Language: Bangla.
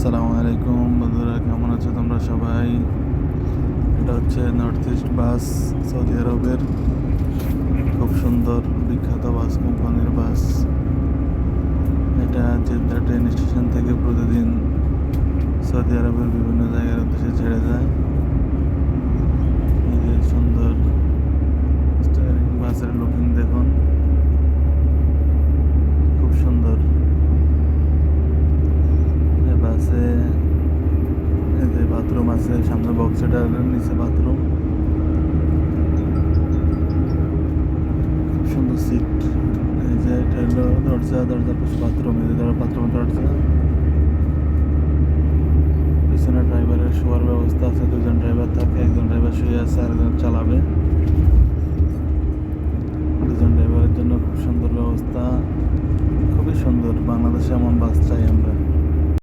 আসসালামু আলাইকুম বন্ধুরা, কেমন আছো তোমরা সবাই? এটা হচ্ছে নর্থ ইস্ট বাস সৌদি আরবের খুব সুন্দর বিখ্যাত বাস কোম্পানির বাস এটা জেদ্দা ট্রেন স্টেশন থেকে প্রতিদিন সৌদি আরবের বিভিন্ন জায়গার উদ্দেশ্যে ছেড়ে যায়। সুন্দর বাসের লুকিং দেখুন খুব সুন্দর এই বাসে এই যে বাথরুম আছে, সামনে বক্স এটার নিচে বাথরুম সুন্দর সিট এই যে এটা হলো দরজা, দরজার পাশে বাথরুম এই যে ধরো বাথরুম দরজা। পিছনে ড্রাইভারের শোয়ার ব্যবস্থা আছে, দুজন ড্রাইভার থাকে, একজন ড্রাইভার শুয়ে আছে, আরেকজন চালাবে। দুজন ড্রাইভারের জন্য খুব সুন্দর ব্যবস্থা। খুবই সুন্দর, বাংলাদেশে এমন বাস চাই আমরা।